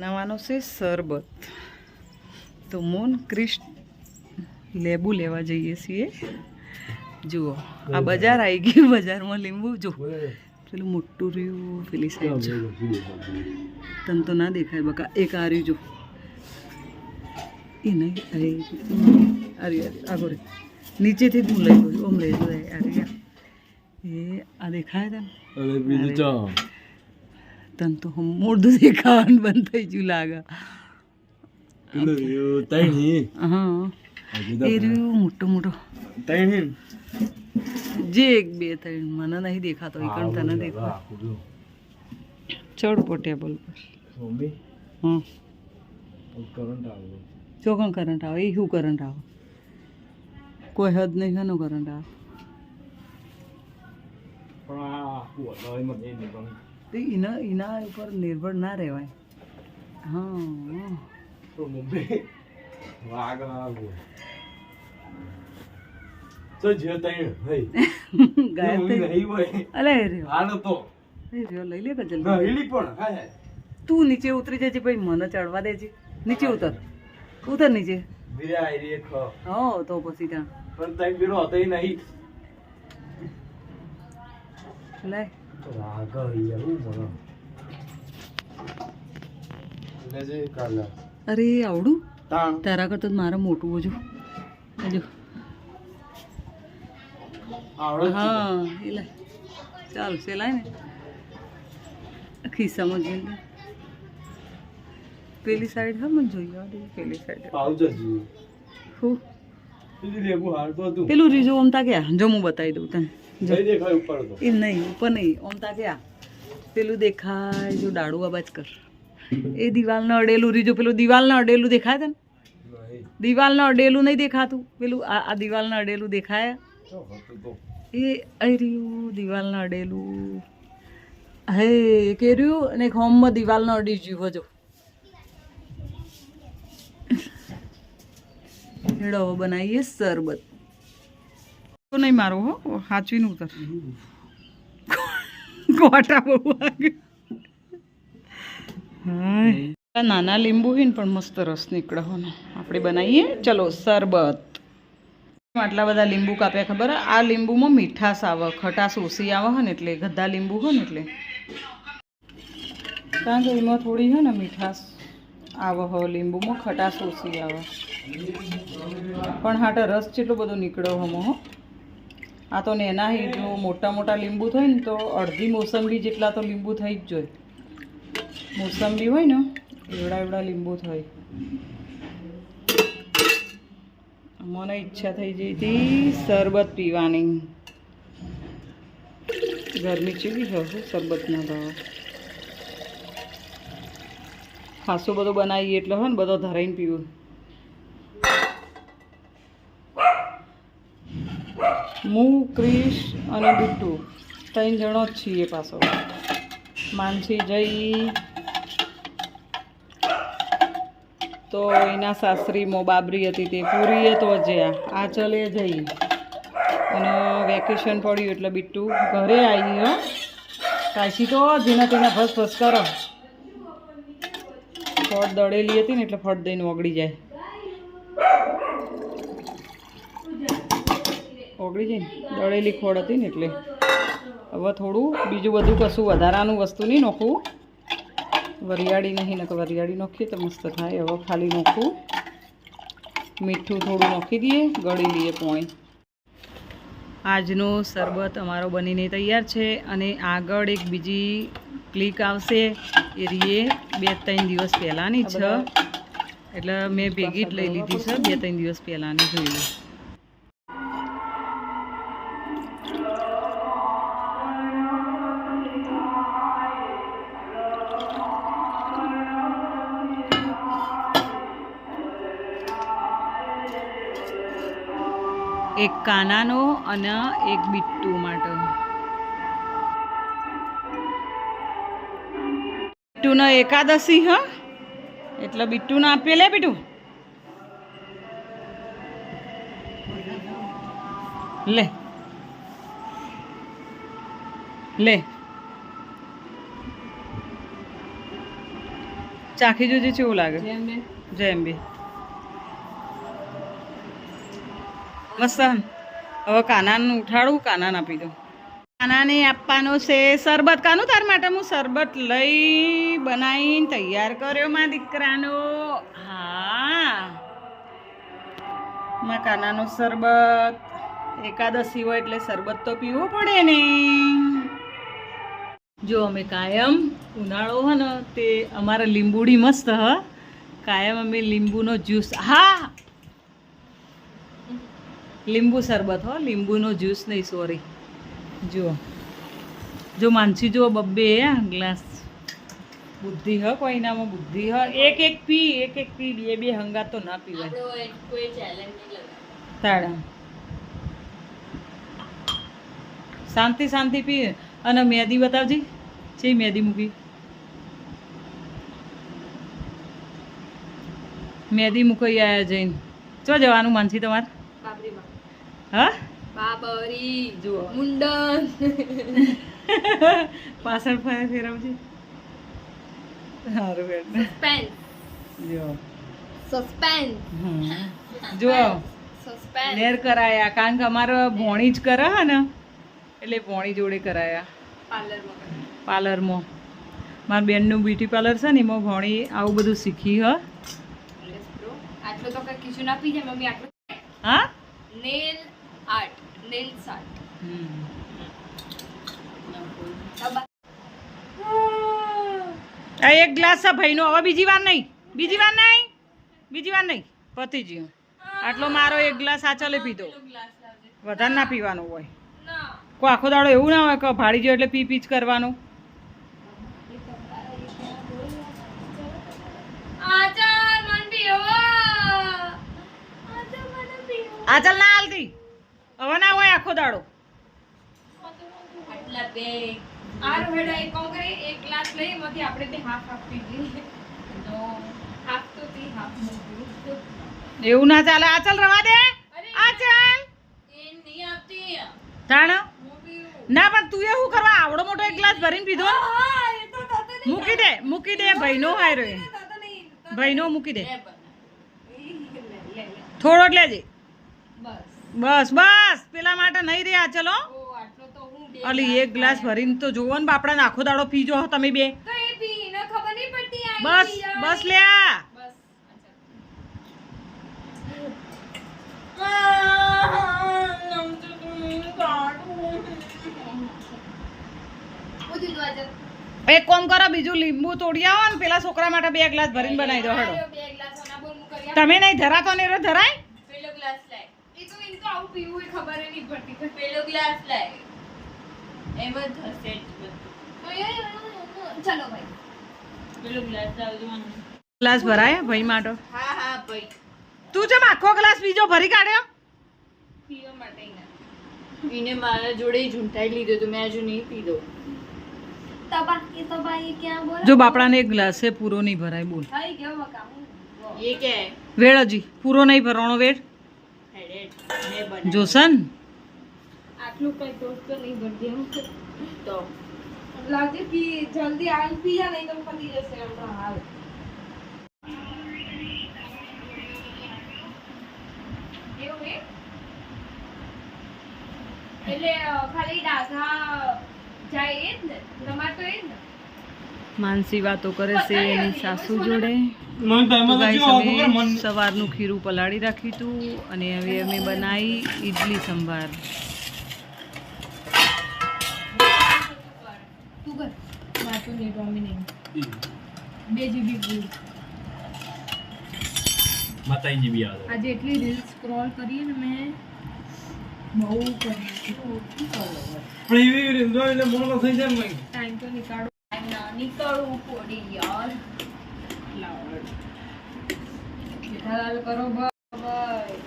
બનાવવાનો છે શરબત. તો મોન ક્રિસ્ટ લેબુ લેવા જઈએ છીએ. જુઓ આ બજાર આવી ગયું બજારમાં લીંબુ. જો પેલું મોટું રહ્યું પેલી સાઈડ તને તો ના દેખાય બકા એક આ રહ્યું જો એ નહીં અરે આગો રે નીચેથી હું લઈ ગયો ઓમ લઈ ગયો અરે એ આ દેખાય તને? તને તો હમ મોઢું દેખાવાનું બંધ થઈ ગયું લાગે. હા. એ રહ્યું મોટો મોટો. જે એક બે ત્રણ મને નહીં દેખાતો એ કણ તને દેખાતો. ચડ પો ટેબલ પર. હા. ચોકણ કરંટ આવે. એ શું કરંટ આવે? કોઈ હદ નહીં શાનો કરંટ આવે. તો એના એના ઉપર નિર્ભર ના રહેવાય. હા. અલે રહ્યો. લઈ લે કે જલ્દી. તું નીચે ઉતરી જજે ભાઈ મને ચડવા દેજે. નીચે ઉતર. ઉતર નીચે. હો તો પછી ત્યાં. લે. અરે આવડું? તારા કરતા મારે મોટું હજુ હજુ હા એ લે. ચાલશે લાય ને. ખિસ્સામાં જઈને પેલી સાઈડ હા મને જોઈએ પેલી સાઈડ હું? પેલું રીઝો ઓમતા ક્યાં જો હું બતાવી દઉં તને. જો એ નહીં ઉપર નહીં ઓમતા ક્યાં પેલું દેખાય જો ડાળું અવાજ કર. એ દિવાલને અડેલું રીજો પેલું દિવાલને અડેલું દેખાય તને? દિવાલને અડેલું નહીં દેખાતું? પેલું આ આ દિવાલને અડેલું દેખાય? એ અર્યું દિવાલને અડેલું. હે કેર્યું અને એક હોમમાં દિવાલને અડી જ્યું હજો હેડો બનાવીએ શરબત. તો નહીં મારો, હો. સાચવીને ઉતર. ગોટા બહુ વાગે. નાના લીંબુ હોય ને પણ મસ્ત રસ નીકળે હો ને. આપણે બનાવીએ. ચલો, શરબત. આટલા બધા લીંબુ કાપ્યા ખબર? હે? આ લીંબુમાં મીઠાશ આવે, ખટાશ ઓછી આવે હે ને એટલે ગધા લીંબુ હોય ને એટલે. કારણ કે એમાં થોડી હે ને મીઠાશ આવે હો લીંબુમાં, ખટાશ ઓછી આવે. પણ હાટે રસ જેટલો બધો નીકળ્યો હમો હો. આ તો નેના હી જો મોટા મોટા લીંબુ થાય ને તો અડધી મોસંબી જેટલા તો લીંબુ થઈ જ જોઈએ મોસંબી હોય ને, એવડા એવડા લીંબુ થાય. મને ઈચ્છા થઈ જઈ હતી શરબત પીવાની. ગરમી ચીવી હશે શરબતના ભાવ. ખાસો બધો બનાવીએ એટલે હોય ને, બધો ધરાઈને પીવું. હું ક્રિશ અને બિટ્ટુ. ત્રણ જણો જ છીએ પાછો. માનસી જઈ તો એના સાસરીમાં બાબરી હતી તે પૂરીએ તો જ્યાં આ. ચલે જઈ. અને વેકેશન પડ્યું એટલે બિટ્ટુ ઘરે આવી હો કાશી તો જેના તેના ભસ ભસ કરો. ફળ દળેલી હતી ને એટલે ફળ દઈને ઓગળી જાય. ઓગળી જાય ને દળેલી ખોળ હતી ને એટલે. હવે થોડું બીજું બધું કશું વધારાનું વસ્તુ નહીં નોખવું. વરિયાળી નહીં નકર વરિયાળી નોખીએ તો મસ્ત થાય. હવે ખાલી નોખવું. મીઠું થોડું નાખી દઈએ ગળી લઈએ પોણી. આજનો શરબત અમારો બનીને તૈયાર છે અને આગળ એક બીજી ક્લિક આવશે. એ રીએ બે ત્રણ દિવસ પહેલાંની છે. એટલે મેં ભેગી જ લઈ લીધી છે બે ત્રણ દિવસ પહેલાંની જોઈ એક કાનાનો અને એક બિટ્ટુ માટે. બિટ્ટુનો એકાદશી હ. એટલે બિટ્ટુને આપીએ લે બિટ્ટુ લે. લે. ચાખી જોજે કેવું લાગે? જય અંબે મસ્ત. હવે કાનાને ઉઠાડું, કાનાને આપી દઉં. કાનાને આપવાનો છે શરબત. કાનું તાર માટે હું શરબત લઈ બનાવીને તૈયાર કર્યો મા દીકરાનો. હા. માં કાનાનો શરબત. એકાદશી હોય એટલે શરબત તો પીવો પડે ને. જો અમે કાયમ ઉનાળો હોય ને, તે અમારા લીંબુડી મસ્ત હ. કાયમ અમે લીંબુનો જ્યુસ. હા. લીંબુ શરબત હો લીંબુનો જ્યુસ નહીં સોરી જુઓ. જો માનસી જુઓ બબ્બે ગ્લાસ બુદ્ધિ હ કોઈનામાં બુદ્ધિ હ. એક એક પી એક એક પી બે બે હંગા તો ના પીવાય. તાળા. શાંતિ શાંતિ પી. અને મેદી બતાવજી. છે મેદી મૂકી? મેદી મૂકી આવ્યા જઈને. ચો જવાનું માનસી તમારે? હા? બાબરી જુઓ. મુંડન. પાછળ ફરે ફેરવજે. સારું બેન. સસ્પેન્સ જો સસ્પેન્સ. જુઓ. સસ્પેન્સ નેર કરાયા. કારણ કે અમારો ભોણી જ કરે હે ને એટલે ભોણી જોડે કરાયા. પાર્લરમાં. પાર્લરમાં. મારા બેનનું બ્યુટી પાર્લર છે ને એમાં ભણી આવું બધું શીખી હ. આટલો તો કઈ ખીચું ના પી જાય મમ્મી આટલું. હા? Nail art nails art. આ એક ગ્લાસ છે ભાઈનો હવે બીજી વાર નહીં. બીજી વાર નહીં? બીજી વાર નહીં. પતી ગયું આટલો મારો એક ગ્લાસ આ ચાલે પીધો. વધારે ના પીવાનું હોય. કોઈ આખો દાડો એવું ના હોય કે ભાડી ગયો એટલે પી પી જ કરવાનું. આચાર મન પીવો આચાર મને પીવો આ ચાલ ના હાલતી. હવે ના હોય આખો દાડો. આટલા બે. આર હેડા એક કોમ કરે એક ગ્લાસ લઈ એમાંથી આપણે તે હાફ હાફ પી લઈએ. હાફ તો પી હાફ મૂકું એવું ના ચાલે. આ ચાલ રવા દે. આ ચાલ. એ નહીં આપતી. તાણ? ના પણ તું એવું કરવા? આવડો મોટો એક ગ્લાસ ભરીને પીધો એ તો મૂકી દે મૂકી દે. ભાઈનો હાયરો એ ભાઈનો મૂકી દે. થોડો જ લેજે. બસ. બસ બસ. પેલા માટે નહીં રહ્યા ચલો. અલી એક ગ્લાસ ભરીને તો જોવો ને બાપડા આખો દાડો પીજો તમે બે. બસ બસ લ્યા. એક કોમ કરો બીજું લીંબુ તોડી આવો ને પેલા છોકરા માટે બે ગ્લાસ ભરીને બનાવી દો હડો તમે નહીં ધરાતો ને ધરાય પેલો ગ્લાસ લાય એ તો એમ તો કોઈ ખબર નહીં પડતી. કે પેલો ગ્લાસ લાય. એમ જ થશે જ બધું. ચલો ભાઈ. પેલો ગ્લાસ લાવજો ગ્લાસ ભરાય ભાઈ માટો? હા હા ભાઈ. તું જેમ આખો ગ્લાસ બીજો ભરી કાઢ્યો? પીવા માટે એને મારા જોડે ઝૂંટાઈ લીધો તો મેં હજુ નહીં પીધો. જો બાપડાને એક ગ્લાસ છે પૂરો નહીં ભરાય બોલ. વેળ હજી. પૂરો નહીં ભરવાનો વેળ? જોસન આટલું કઈ ટોસ્ટ તો નહીં ભરતી હું તો? લાગે કે જલ્દી આલ પી જા નહીં તો પતી જશે હમણાં હાલ. એટલે ખાલી ડાઘા જાય એ જ ને? તમારે તો એ જ ને? માનસી વાતો કરે છે એની સાસુ જોડે. સવારનું ખીરું પલાળી રાખ્યું હતું અને હવે અમે બનાવી ઈડલી સંભાર. આજે એટલી રીલ્સ સ્ક્રોલ કરી ને મેં બહુ કરી મોડો થઈ જાય ટાઈમ તો નીકાળો. ના નીકળવું પડી યાર. જેઠાલાલ કરો ભાઈ.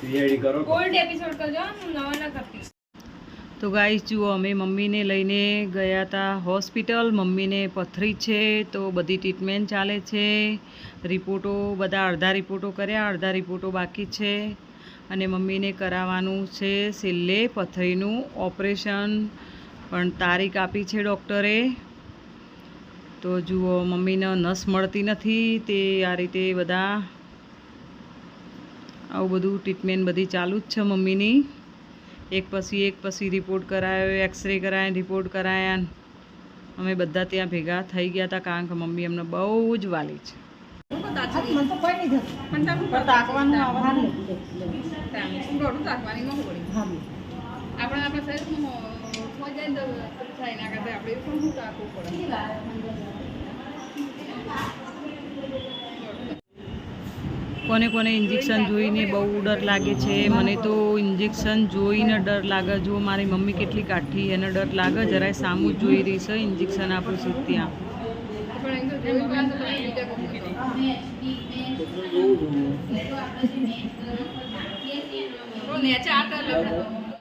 સીઆઈડી કરો. કોલ્ડ એપિસોડ કરજો હું નવા ના કરતી. તો ગાઈસ જુઓ અમે મમ્મીને લઈને ગયા હતા હોસ્પિટલ મમ્મીને પથરી છે તો બધી ટ્રીટમેન્ટ ચાલે છે. રિપોર્ટો બધા અડધા રિપોર્ટો કર્યા અડધા રિપોર્ટો બાકી છે. અને મમ્મીને કરાવવાનું છે છેલ્લે પથરીનું ઓપરેશન પણ તારીખ આપી છે ડૉક્ટરે. તો જુઓ મમ્મીને નસ મળતી નથી તે આ રીતે બધા આવું બધું ટ્રીટમેન્ટ બધી ચાલુ જ છે મમ્મીની. એક પછી એક પછી રિપોર્ટ કરાયો એક્સરે કરાયા રિપોર્ટ કરાયા. અમે બધા ત્યાં ભેગા થઈ ગયા હતા કારણ કે મમ્મી અમને બહુ જ વાલી છે. આપણે આપણા શરીરમાં કોને કોને ઇન્જેક્શન જોઈને બહુ ડર લાગે છે? મને તો ઇન્જેક્શન જોઈને ડર લાગે. જો મારી મમ્મી કેટલી કાઠી એને ડર લાગે. જરાય સામું જોઈ રહી છે. ઇન્જેક્શન આપું છું ત્યાં. નેચે